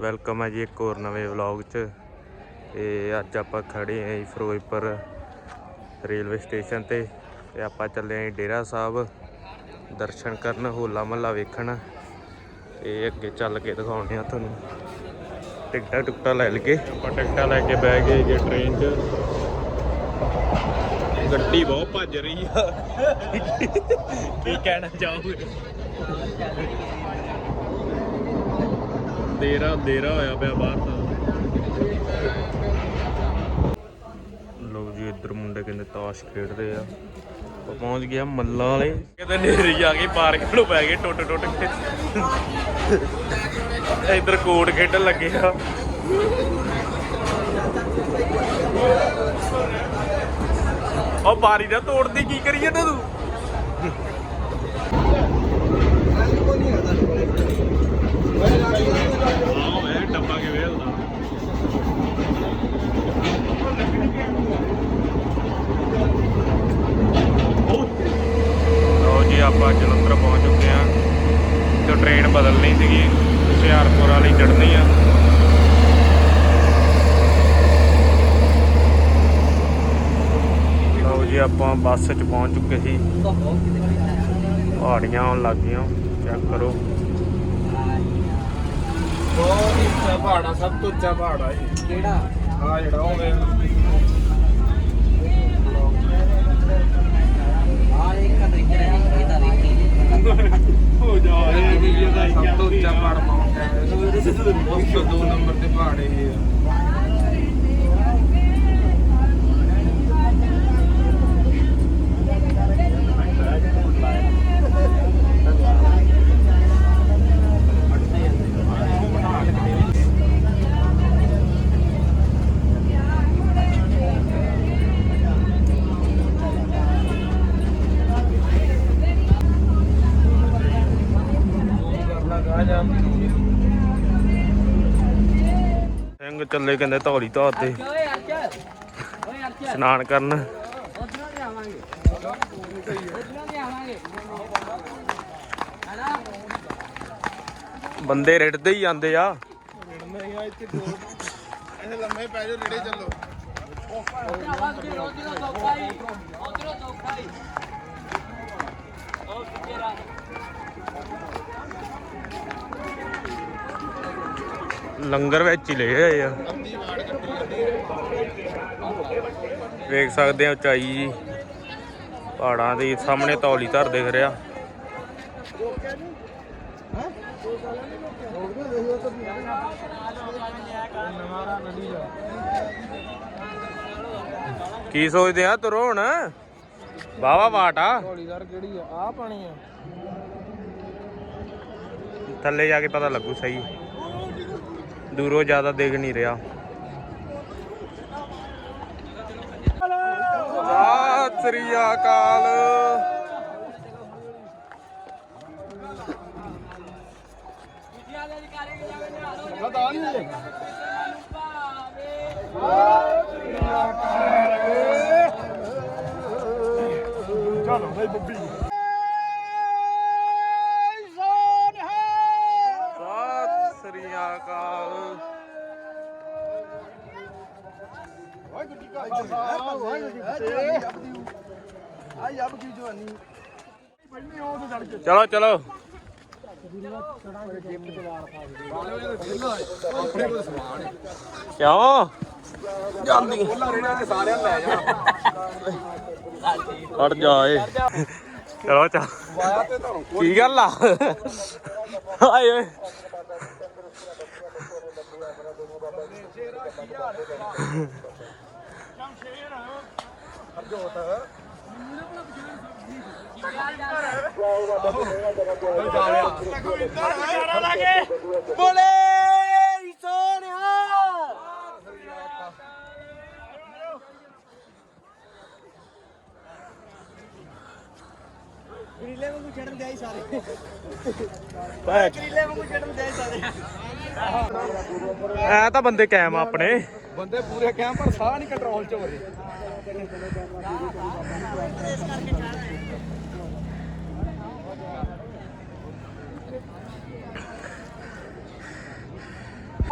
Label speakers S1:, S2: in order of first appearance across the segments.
S1: Welcome ਹੈ ਜੀ ਇੱਕ ਹੋਰ ਨਵੇਂ ਵਲੌਗ 'ਚ। ਤੇ ਅੱਜ ਆਪਾਂ ਖੜੇ ਆਂ ਜੀ ਫਿਰੋਜ਼ਪੁਰ ਰੇਲਵੇ ਸਟੇਸ਼ਨ ਤੇ ਤੇ ਆਪਾਂ ਚੱਲੇ ਆਂ ਜੀ ਡੇਰਾ ਸਾਹਿਬ। ਦਰਸ਼ਨ ਕਰਨ ਹੋਲਾ ਮਹੱਲਾ ਵੇਖਣ। ਤੇ ਅੱਗੇ ਚੱਲ ਕੇ ਦਿਖਾਉਂਦੇ ਆ ਤੁਹਾਨੂੰ। ਟਿਕਟਾਂ ਟੁਕਟਾਂ ਲੈ ਲਈਏ। ਆਪਾਂ ਟਿਕਟਾਂ ਲੈ ਕੇ ਬਹਿ ਗਏ ਜੇ ਟ੍ਰੇਨ 'ਚ। ਗੱਡੀ ਬਹੁਤ ਭੱਜ ਰਹੀ ਆ। ਕੀ ਕਹਿਣਾ ਚਾਹੋਗੇ? ਦੇਰਾ ਦੇਰਾ ਹੋਇਆ ਪਿਆ ਬਾਹਰ ਤਾਂ। ਲੋ ਜੀ, ਇੱਧਰ ਮੁੰਡੇ ਕਹਿੰਦੇ ਤਾਸ਼ ਖੇਡਦੇ ਆ। ਪਹੁੰਚ ਗਿਆ ਮੱਲਾਂ ਵਾਲੇ। ਕਹਿੰਦੇ ਨੇਰੀ ਆ ਗਈ ਪਾਰਕ ਨੂੰ ਪੈ ਗਏ, ਟੁੱਟ ਟੁੱਟ ਕੇ। ਇੱਧਰ ਕੋਟ ਖੇਡਣ ਲੱਗੇ ਆ। ਉਹ ਬਾਰੀ ਦਾ ਤੋੜਦੀ, ਕੀ ਕਰੀਏ ਜਾਂਦਾ ਤੂੰ ਆਹ ਮੈਂ ਡੱਬਾ ਕਿਵੇਂ ਹੁੰਦਾ ਲਓ ਜੀ ਆਪਾਂ ਜਲੰਧਰ ਪਹੁੰਚ ਚੁੱਕੇ ਹਾਂ। ਤੇ ਟ੍ਰੇਨ ਬਦਲਣੀ ਸੀਗੀ। ਹੁਸ਼ਿਆਰਪੁਰ ਵਾਲੀ ਚੜ੍ਹਨੀ ਆ। ਲਓ ਜੀ ਆਪਾਂ ਬੱਸ 'ਚ ਪਹੁੰਚ ਚੁੱਕੇ ਸੀ। ਪਹਾੜੀਆਂ ਆਉਣ ਲੱਗ ਗਈਆਂ। ਚੈੱਕ ਕਰੋ।
S2: ਬਹੁਤ ਹੀ ਉੱਚਾ ਪਹਾੜ ਆ ਸਭ ਤੋਂ ਉੱਚਾ ਪਹਾੜ ਆ ਇਹ।
S3: ਕਿਹੜਾ?
S2: ਆ ਜਿਹੜਾ
S3: ਆ ਤਾਂ ਇੱਧਰ ਹੈ
S2: ਹੋ ਜਾ ਇਹ ਵੀ ਇਹਦਾ ਸਭ ਤੋਂ ਉੱਚਾ ਪਹਾੜ ਮਾਉਂਟ ਐਵਰੈਸਟ। ਉਸ ਤੋਂ ਦੋ ਨੰਬਰ ਤੇ ਪਹਾੜ ਆ ਕਰਨਾ ਕਾ ਜਾ
S1: ਸਿੰਘ ਚੱਲੇ ਕਹਿੰਦੇ ਧੌਲੀ ਧੌਰ ਤੇ ਇਸ਼ਨਾਨ ਕਰਨ। ਬੰਦੇ ਰਿੜਦੇ ਹੀ ਜਾਂਦੇ ਆ।
S2: ਲੰਮੇ ਪੈ ਜਾਓ, ਨੇੜੇ ਚੱਲੋ।
S3: ਉਧਰੋਂ ਧੋਖਾ ਹੀ ਉਧਰੋਂ ਧੋਖਾ ਹੀ ਉਹ ਕਿੱਥੇ ਰਾ
S1: ਲੰਗਰ ਵਿੱਚ ਹੀ ਲਏ ਹੋਏ ਆ। ਵੇਖ ਸਕਦੇ ਆ ਉਚਾਈ ਜੀ। ਪਹਾੜਾਂ ਦੇ ਸਾਹਮਣੇ ਤੌਲੀ ਧਰ ਦਿਖ ਰਿਹਾ। ਕੀ ਸੋਚਦੇ ਆ ਤੁਰੋ ਹੁਣ? ਵਾਵਾ ਵਾਟ
S2: ਢੋਲੀਦਾਰ ਕਿਹੜੀ ਆ ਆ ਪਾਣੀ ਆ।
S1: ਥੱਲੇ ਜਾ ਕੇ ਪਤਾ ਲੱਗੂ ਸਹੀ। ਦੂਰੋਂ ਜ਼ਿਆਦਾ ਦੇਖ ਨਹੀਂ ਰਿਹਾ। ਸਤਿ ਸ੍ਰੀ ਅਕਾਲ।
S2: ਚਲੋ ਬਈ ਬੱਬੀ।
S1: ਚਲੋ ਚਲੋ। ਕਿਉਂ? ਜਾਂਦੀ।
S2: ਉਹਨਾਂ
S1: ਹਟ ਜਾ ਏ ਚਲੋ, ਚਲ। ਕੀ ਗੱਲ ਆ? ਹਾਏ ਓਏ।
S3: ਬੋਲੇ ਸੋਨਿਆ ਗਰੀਲੇ ਵਾਂਗੂ ਛੱਡਣ ਦੇ ਆਈ ਸਾਰੇ ਗਰੀਲੇ ਵਾਂਗੂ ਛੱਡਣ ਦੇ ਆਈ ਸਾਰੇ
S1: ਐ ਤਾਂ ਬੰਦੇ ਕਾਇਮ ਆ ਆਪਣੇ।
S2: ਬੰਦੇ ਪੂਰੇ ਕਹਿ ਪਰ ਸਾਹ ਨਹੀਂ ਕੰਟਰੋਲ ਚ ਹੋ ਰਹੇ।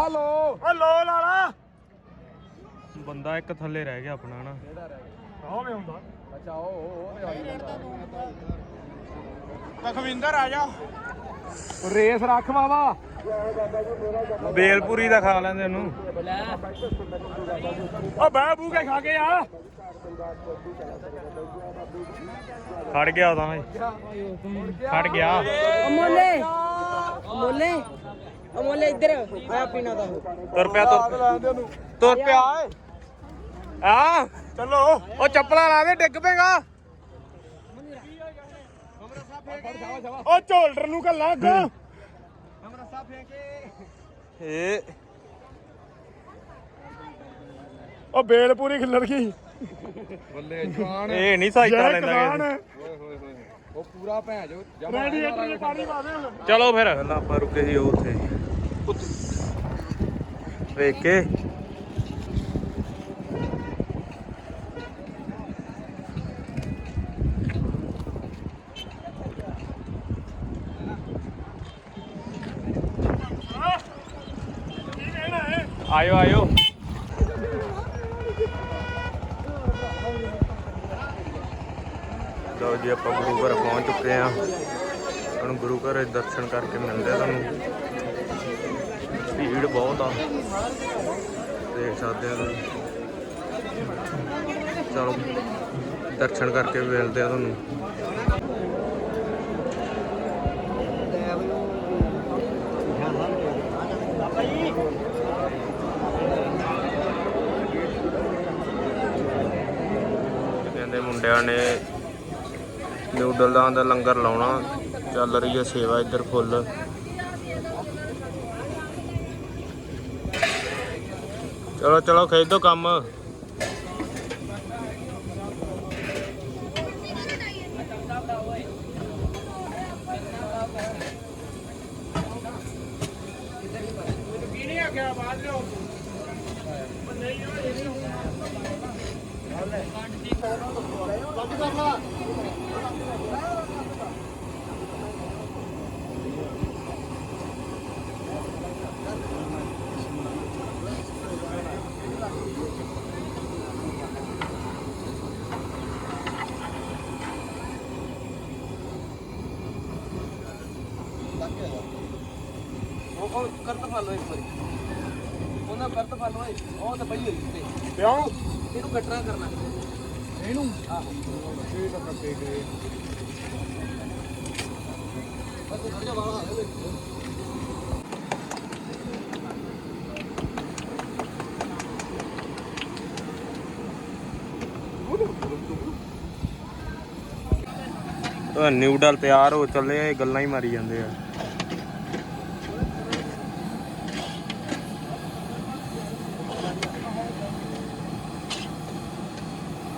S4: ਹਲੋ। ਹਲੋ ਲਾਲਾ।
S1: ਬੰਦਾ ਇੱਕ ਥੱਲੇ ਰਹਿ ਗਿਆ ਆਪਣਾ ਨਾ।
S4: ਆਹ ਮੈਂ ਹੁੰਦਾ। ਅੱਛਾ ਉਹ ਉਹ ਲਖਵਿੰਦਰ ਆ ਜਾ। ਰੇਸ ਰੱਖ ਬਾਬਾ।
S1: ਬੇਲਪੂਰੀ ਦਾ ਖਾ ਲੈਂਦੇ ਉਹਨੂੰ।
S4: ਓ ਬਹਿ ਬੂ ਕੇ ਖਾ ਕੇ ਆ।
S1: ਖੜ ਗਿਆ ਉਹਦਾ ਓਏ ਖੜ ਗਿਆ।
S5: ਅਮੋਲੇ ਅਮੋਲੇ ਅਮੋਲੇ ਇੱਧਰ ਆ। ਪੀਣਾ ਦਾ
S1: ਤੁਰ ਪਿਆ ਤੁਰ। ਤੁਰ ਪਿਆ ਆ।
S4: ਚਲੋ।
S1: ਉਹ ਚੱਪਲਾਂ ਲਾ ਦੇ ਡਿੱਗ ਪੇਗਾ
S4: ਓ ਝੋਲਡਰ ਨੂੰ ਕੱਲਾ ਅੱਗਾ।
S1: ਏ।
S4: ਓ ਬੇਲ ਪੂਰੀ ਖਿੱਲਰ ਗਈ। ਬੱਲੇ ਜਵਾਨ।
S1: ਇਹ ਨਹੀਂ ਸਾਈਕਲ
S4: ਜੈ
S1: ਲੈਂਦਾ
S4: ਕਿਸਾਨ।
S1: ਕਿਸੇ।
S4: ਉਹ ਪੂਰਾ ਭੈਣ ਜੋ ਰੈਡੀਏਟਰ ਚ ਪਾਣੀ ਪਾ ਦੇ
S1: ਚਲੋ ਫਿਰ। ਪਹਿਲਾਂ ਆਪਾਂ ਰੁਕੇ ਸੀ ਉਹ ਉੱਥੇ। ਵੇਖ ਕੀ
S4: ਕਹਿਣਾ ਹੈ
S1: ਆਇਓ ਆਇਓ। ਲਓ ਜੀ, ਆਪਾਂ ਗੁਰੂ ਘਰ ਪਹੁੰਚ ਚੁੱਕੇ ਆ ਹੁਣ ਗੁਰੂ ਘਰ ਦਰਸ਼ਨ ਕਰਕੇ ਮਿਲਦੇ ਆ ਤੁਹਾਨੂੰ। ਭੀੜ ਬਹੁਤ ਆ। ਦੇਖ ਸਕਦੇ ਆ ਚਲੋ, ਦਰਸ਼ਨ ਕਰਕੇ ਮਿਲਦੇ ਆ ਤੁਹਾਨੂੰ ਕਹਿੰਦੇ ਮੁੰਡਿਆਂ ਨੇ ਨਿਊਡਲਾਂ ਦਾ ਲੰਗਰ ਲਾਉਣਾ, ਚੱਲ ਰਹੀ ਹੈ ਸੇਵਾ ਇੱਧਰ ਫੁੱਲ। ਚਲੋ ਚਲੋ ਖੇਡੋ ਕੰਮ।
S5: ਉਹ ਕਰਤ ਫੜ ਲਓ ਇੱਕ ਵਾਰੀ। ਉਹਨਾਂ ਕਰਤ ਫੜ ਲਓ ਉਹ ਤਾਂ ਪਈ ਹੋਈ ਤੇ
S4: ਕਿਉਂ?
S5: ਇਹਨੂੰ ਕੱਟਣਾ ਕਰਨਾ।
S4: ਇਹਨੂੰ? ਆਹੋ ਇਹ ਤਾਂ ਕੱਟੇ ਗਏ।
S5: ਬਸ ਥੋੜਾ ਜਿਹਾ ਵਾਲਾ ਆ
S1: ਤਾਂ ਨਿਊਡਲ ਤਿਆਰ ਹੋ ਚੱਲੇ ਆ ਇਹ ਗੱਲਾਂ ਹੀ ਮਾਰੀ ਜਾਂਦੇ ਆ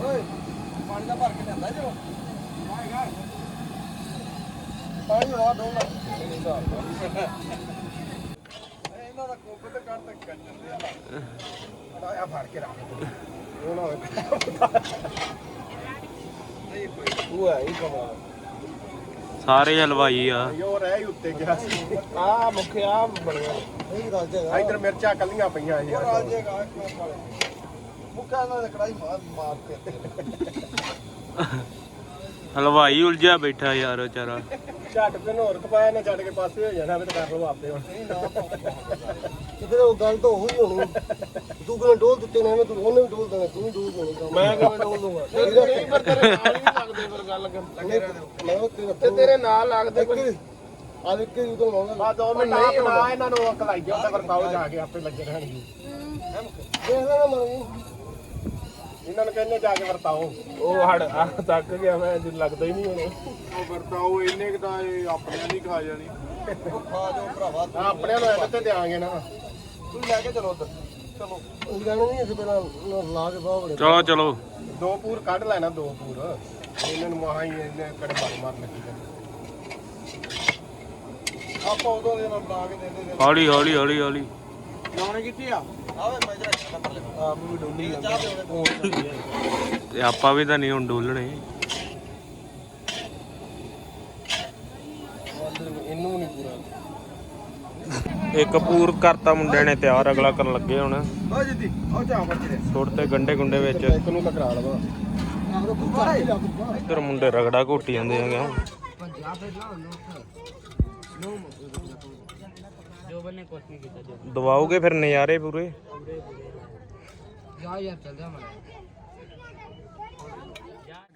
S5: ਓਏ ਪਾਣੀ ਦਾ ਭਰ ਕੇ ਲਿਆਂਦਾ ਜੋ
S4: ਪਾਣੀ ਆ ਡੋਲਾ
S5: ਇਹਨਾਂ ਦਾ ਕੋਕ ਤੇ ਕੱਢ ਤੱਕ ਕਰ ਜਾਂਦੇ ਆ
S4: ਆ ਫੜ ਕੇ ਰੱਖ ਉਹ ਹੈ ਹੀ ਕਮਾਲ
S1: ਸਾਰੇ ਹਲਵਾਈ ਆ।
S4: ਯੋ ਰਹਿ ਹੀ ਉੱਤੇ ਗਿਆ ਸੀ ਆ ਮੁਖਿਆ ਬਣਿਆ
S5: ਇਹ ਗੱਲ ਜਗਾ
S4: ਇਧਰ ਮਿਰਚਾਂ ਕੱਲੀਆਂ ਪਈਆਂ
S5: ਮੁੱਖਾ ਨਾਲ ਤਾਂ ਕੜਾਈ ਮਾਰ ਮਾਰ ਕੇ।
S1: ਹਲਵਾਈ ਉਲਝਿਆ ਬੈਠਾ ਯਾਰ ਵਿਚਾਰਾ।
S4: ਝੱਟ ਤੇ ਨੋਰ ਕਪਾਇਆ ਨੇ ਛੱਡ ਕੇ ਪਾਸੇ ਹੋ ਜਾਣਾ ਤੇ ਕਰ ਲਓ ਆਪੇ ਹੁਣ।
S5: ਕਿਤੇ ਉਹ ਗੱਲ ਤਾਂ ਉਹੀ ਹੋਣੀ। ਤੂੰ ਕਿਵੇਂ ਡੋਲ ਦਿੱਤੇ ਨੇ ਐਵੇਂ ਤੂੰ ਉਹਨੇ ਵੀ ਡੋਲ ਦੇਣਾ ਤੂੰ ਵੀ ਡੋਲ ਦੇਣਾ
S4: ਮੈਂ ਕਿਵੇਂ ਡੋਲ ਦੂੰਗਾ? ਨਹੀਂ ਪਰ ਤੇਰੇ ਨਾਲ ਹੀ ਲੱਗਦੇ ਫਿਰ ਗੱਲ। ਕਰ
S5: ਮੈਂ ਉਹ ਤੇਰਾ
S4: ਤੇ ਤੇਰੇ ਨਾਲ ਲੱਗਦੇ ਕੋਈ?
S5: ਆ ਦੇਖ ਕੇ ਉਦੋਂ ਲਾਉਂਦਾ।
S4: ਆ ਦੋ ਮਿੰਟ ਬਣਾ ਇਹਨਾਂ ਨੂੰ ਅਕਲ ਆਈ ਤਾਂ ਵਰਤਾਓ ਜਾ ਕੇ ਆਪੇ ਲੱਗੇ ਰਹਿਣਗੇ।
S5: ਦੇਖ ਲੈਣਾ ਮੈਂ
S4: ਇਹਨਾਂ ਨੂੰ ਕਹਿੰਦੇ ਜਾ ਕੇ ਵਰਤਾਓ। ਉਹ ਹੜ ਆ ਤੱਕ ਗਿਆ ਮੈਂ ਜੇ ਲੱਗਦਾ ਹੀ ਨਹੀਂ ਹੁਣ। ਉਹ ਵਰਤਾਓ ਇੰਨੇ ਕਿ ਤਾਂ ਇਹ ਆਪਣੇ ਨਹੀਂ ਖਾ ਜਾਣੀ।
S5: ਖਾ ਜਾਓ ਭਰਾਵਾ
S4: ਆਪਣੇ ਨੂੰ ਐਡ ਤੇ ਦੇਾਂਗੇ ਨਾ।
S5: ਤੂੰ ਲੈ ਕੇ ਚਲੋ ਉਧਰ। ਚਲੋ। ਉਹ ਜਾਣਾ ਨਹੀਂ ਅਸੀਂ ਪਹਿਲਾਂ ਲਾ ਕੇ ਬਾਹ ਬੜੇ
S1: ਚਲੋ ਚਲੋ।
S4: ਦੋ ਪੂਰ ਕੱਢ ਲੈਣਾ ਦੋ ਪੂਰ। ਇਹਨਾਂ ਨੂੰ ਮਹਾ ਹੀ ਇਹਨੇ ਕੜੇ ਮਾਰ ਮਾਰ ਲੱਗੀ ਜਾਂਦੇ।
S5: ਆਪਾਂ ਉਦੋਂ ਦੇ ਨਾਲ ਬਣਾ ਕੇ ਦਿੰਦੇ। ਨੇ
S1: ਹੌਲੀ ਹੌਲੀ ਹੌਲੀ ਹੌਲੀ।
S4: ਲਾਉਣੇ ਕਿੱਥੇ ਆ?
S5: ਆਵੇ ਮੈਂ ਜਰਾ ਨੰਬਰ ਲੈ ਆ ਮੈਂ ਵੀ ਡੋਲੀ ਚਾਹ ਦੇ
S1: ਤੇ ਆਪਾਂ ਵੀ ਤਾਂ ਨਹੀਂ ਹੁਣ ਡੋਲਣੇ।
S4: ਇਹਨੂੰ ਨਹੀਂ ਪੂਰਾ।
S1: ਇੱਕ ਪੂਰ ਕਰਤਾ ਮੁੰਡਿਆਂ ਨੇ ਤਿਆਰ ਅਗਲਾ ਕਰਨ ਲੱਗੇ ਹੁਣ।
S3: ਆ ਜੀ ਆ ਜਾ ਬੱਚੇ
S1: ਸੁੱਟ ਤੇ ਗੰਡੇ ਗੁੰਡੇ ਵਿੱਚ।
S2: ਇੱਕ ਨੂੰ ਟਕਰਾ ਲਵਾ।
S1: ਇੱਧਰ ਮੁੰਡੇ ਰਗੜਾ ਘੋਟੀ ਜਾਂਦੇ ਹੈਗੇ
S6: ਨਹੀਂ ਕੀਤਾ ਜੋ।
S1: ਦਵਾਓਗੇ ਫਿਰ ਨਜ਼ਾਰੇ ਪੂਰੇ?
S6: ਜਾ ਯਾਰ ਚੱਲ ਜਾ ਮੈਂ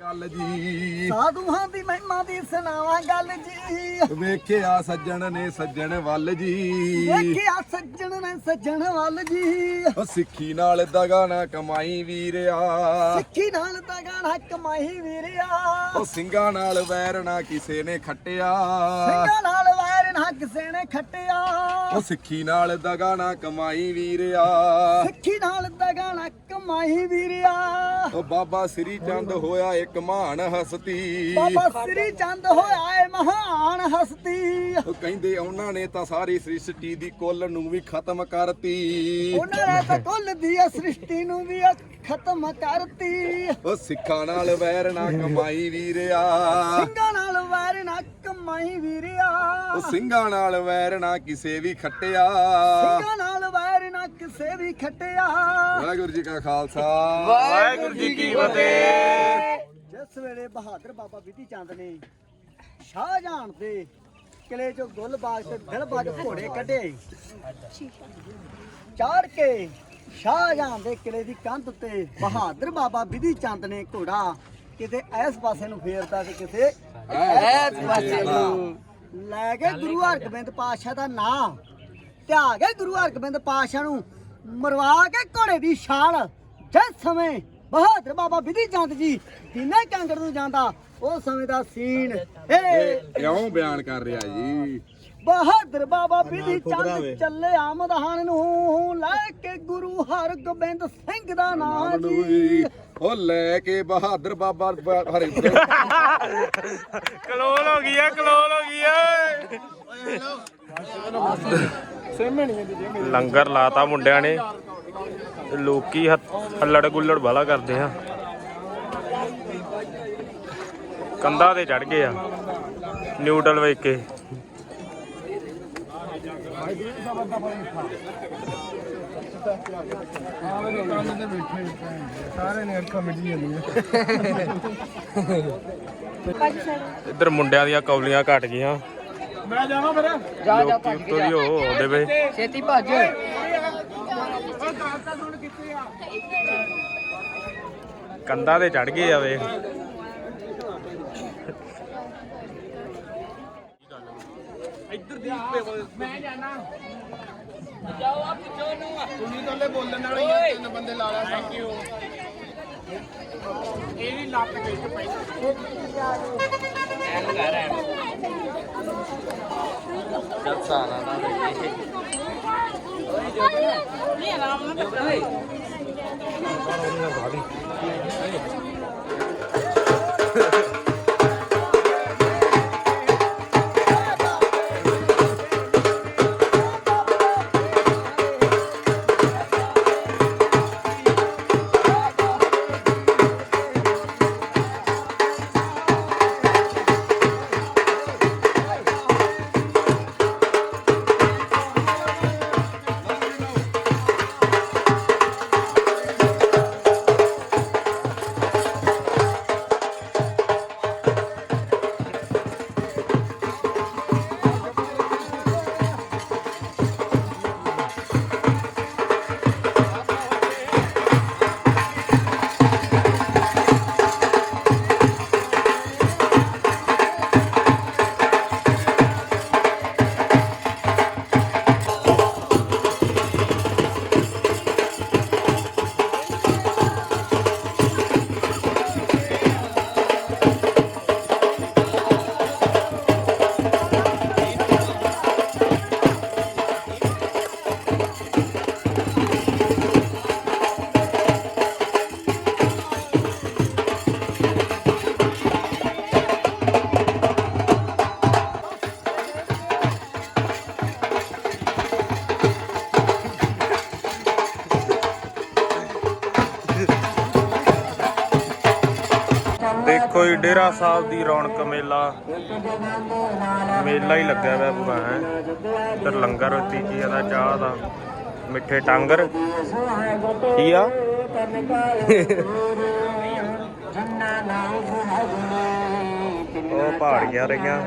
S2: ਗੱਲ ਜੀ।
S3: ਸਾਧੂਆਂ ਦੀ ਮਹਿਮਾ ਦੀ ਸੁਣਾਵਾਂ ਗੱਲ ਜੀ।
S2: ਵੇਖਿਆ ਸੱਜਣ ਨੇ ਸੱਜਣ ਵੱਲ ਜੀ।
S3: ਵੇਖਿਆ ਸੱਜਣ ਨੇ ਸੱਜਣ ਵੱਲ ਜੀ।
S2: ਉਹ ਸਿੱਖੀ ਨਾਲ ਦਗਾ ਨਾ ਕਮਾਈ ਵੀਰਿਆ।
S3: ਸਿੱਖੀ ਨਾਲ ਤਾਂ ਗਾਣਾ ਕਮਾਈ ਵੀਰਿਆ।
S2: ਉਹ ਸਿੰਘਾਂ ਨਾਲ ਵੈਰ ਨਾ ਕਿਸੇ ਨੇ ਖੱਟਿਆ।
S3: ਸਿੰਘਾਂ ਨਾਲ ਵੈਰ ਨਾ ਕਿਸੇ ਨੇ ਖੱਟਿਆ।
S2: ਉਹ ਸਿੱਖੀ ਨਾਲ ਦਗਾ ਨਾ ਕਮਾਈ ਵੀਰਿਆ।
S3: ਸਿੱਖੀ ਨਾਲ ਤਾਂ ਗਾਣਾ ਕਮਾਈ ਵੀਰਿਆ।
S2: ਉਹ ਬਾਬਾ ਸ੍ਰੀ ਚੰਦ ਹੋਇਆ ਇੱਕ ਮਹਾਨ ਹਸਤੀ।
S3: ਬਾਬਾ ਸ੍ਰੀ ਚੰਦ ਹੋਇਆ ਏ ਮਹਾਨ ਹਸਤੀ।
S2: ਉਹ ਕਹਿੰਦੇ ਉਹਨਾਂ ਨੇ ਤਾਂ ਸਾਰੀ ਸ੍ਰਿਸ਼ਟੀ ਦੀ ਕੁੱਲ ਨੂੰ ਵੀ ਖਤਮ ਕਰਤੀ।
S3: ਉਹਨਾਂ ਨੇ ਤਾਂ ਕੁੱਲ ਦੀ ਇਹ ਸ੍ਰਿਸ਼ਟੀ ਨੂੰ ਵੀ ਖਤਮ ਕਰਤੀ।
S2: ਉਹ ਸਿੱਖਾਂ ਨਾਲ ਵੈਰ ਨਾ ਕਮਾਈ ਵੀਰਿਆ।
S3: ਸਿੰਘਾਂ ਨਾਲ ਵੈਰ ਨਾ ਕਮਾਈ ਵੀਰਿਆ।
S2: ਉਹ ਸਿੰਘਾਂ ਨਾਲ ਵੈਰ ਨਾ ਕਿਸੇ ਵੀ ਖੱਟਿਆ।
S3: ਸਿੰਘਾਂ ਨਾਲ ਵੈਰ ਨਾ ਕਿਸੇ ਵੀ ਖੱਟਿਆ।
S2: ਵਾਹਿਗੁਰੂ ਜੀ ਕਾ ਖਾਲਸਾ।
S1: ਵਾਹਿਗੁਰੂ ਜੀ ਕੀ ਫਤਿਹ।
S3: ਜਿਸ ਵੇਲੇ ਬਹਾਦਰ ਬਾਬਾ ਵਿਧੀ ਚੰਦ ਨੇ ਸ਼ਾਹਜਹਾਨ ਦੇ ਕਿਲੇ ਚੋਂ ਗੁੱਲਬਾਗ ਤੇ ਦਿਲਬਾਗ ਘੋੜੇ ਕੱਢੇ। ਚਾੜ ਕੇ ਸ਼ਾਹਜਹਾਨ ਦੇ ਕਿਲੇ ਦੀ ਕੰਧ ਉੱਤੇ ਬਹਾਦਰ ਬਾਬਾ ਬਿਧੀ ਚੰਦ ਨੇ ਘੋੜਾ ਕਿਤੇ ਇਸ ਪਾਸੇ ਨੂੰ ਫੇਰਦਾ ਤੇ ਕਿਤੇ ਇਸ ਪਾਸੇ ਨੂੰ। ਲੈ ਕੇ ਗੁਰੂ ਹਰਗੋਬਿੰਦ ਪਾਤਸ਼ਾਹ ਦਾ ਨਾਮ ਤੇ ਆ ਗਏ ਗੁਰੂ ਹਰਗੋਬਿੰਦ ਪਾਤਸ਼ਾਹ ਨੂੰ, ਮਰਵਾ ਕੇ ਘੋੜੇ ਦੀ ਛਾਲ ਜਿਸ ਸਮੇਂ ਬਹਾਦਰ ਬਾਬਾ ਬਿਧੀ ਚੰਦ ਜੀ ਦੀਨੇ ਕਾਂਗੜ ਨੂੰ ਜਾਂਦਾ ਉਸ ਸਮੇਂ ਦਾ ਸੀਨ ਏ
S2: ਕਿਉਂ ਬਿਆਨ ਕਰ ਰਿਹਾ ਜੀ?
S3: ਬਹਾਦਰ ਬਾਬਾ ਬਿਧੀ ਚੰਦ ਚੱਲੇ ਆਮਦਹਾਨ ਨੂੰ ਲੈ ਕੇ ਗੁਰੂ ਹਰਗੋਬਿੰਦ ਸਿੰਘ ਦਾ ਨਾਮ ਜੀ।
S2: ਉਹ ਲੈ ਕੇ ਬਹਾਦਰ ਬਾਬਾ ਹਰੇ
S1: ਕਲੋਲ ਹੋ ਗਈ ਆ ਕਲੋਲ ਹੋ ਗਈ ਓਏ ਲੰਗਰ ਲਾਤਾ ਮੁੰਡਿਆਂ ਨੇ। ਲੋਕੀ ਹੱਲੜ ਗੁੱਲੜ ਬਾਲਾ ਕਰਦੇ ਆ। ਕੰਧਾਂ ਤੇ ਚੜ ਗਏ ਆ। ਨਿਊਡਲ ਵੇਖ ਕੇ।
S2: ਸਾਰੇ ਨੇ ਅੱਖਾਂ ਮਿਟੀ ਜਾਂਦੀਆਂ
S1: ਇੱਧਰ ਮੁੰਡਿਆਂ ਦੀਆਂ ਕੌਲੀਆਂ ਘਟ ਗਈਆਂ।
S2: ਮੈਂ ਜਾਵਾਂ ਫਿਰ।
S6: ਜਾ ਜਾ
S1: ਆਉਂਦੇ ਵੇ
S6: ਛੇਤੀ ਭੱਜ।
S1: ਕੰਦਾ ਤੇ ਚੜ ਗਏ ਆ ਵੇਖ ਇੱਧਰ ਦੀ ਮੈਂ ਜਾਣਾ। ਜਾਓ ਆਪ ਪੁੱਛੋ ਨੂੰ।
S2: ਤੁਸੀਂ ਤਾਂ ਲੈ ਬੋਲਣ ਵਾਲੇ ਹੀ ਤਿੰਨ ਬੰਦੇ ਲਾ ਲਿਆ ਥੈਂਕ ਯੂ ਇਹ ਵੀ ਲੱਤ ਗਈ ਤੇ ਪਈ। ਐਨ ਕਰ ਐਨ।
S1: ਜੱਤ ਸਾਰਾ ਨਾ ਦੇਖੇ ભાભી ਡੇਰਾ ਸਾਹਿਬ ਦੀ ਰੌਣਕ ਮੇਲਾ। ਮੇਲਾ ਹੀ ਲੱਗਿਆ ਹੋਇਆ ਪੂਰਾ, ਹੈ। ਇੱਧਰ ਲੰਗਰ ਤੀਜੀ ਦਾ ਚਾਹ ਦਾ, ਮਿੱਠੇ ਟਾਂਗਰ। ਕੀ ਆ? ਉਹ ਪਹਾੜੀਆਂ ਰਹੀਆਂ।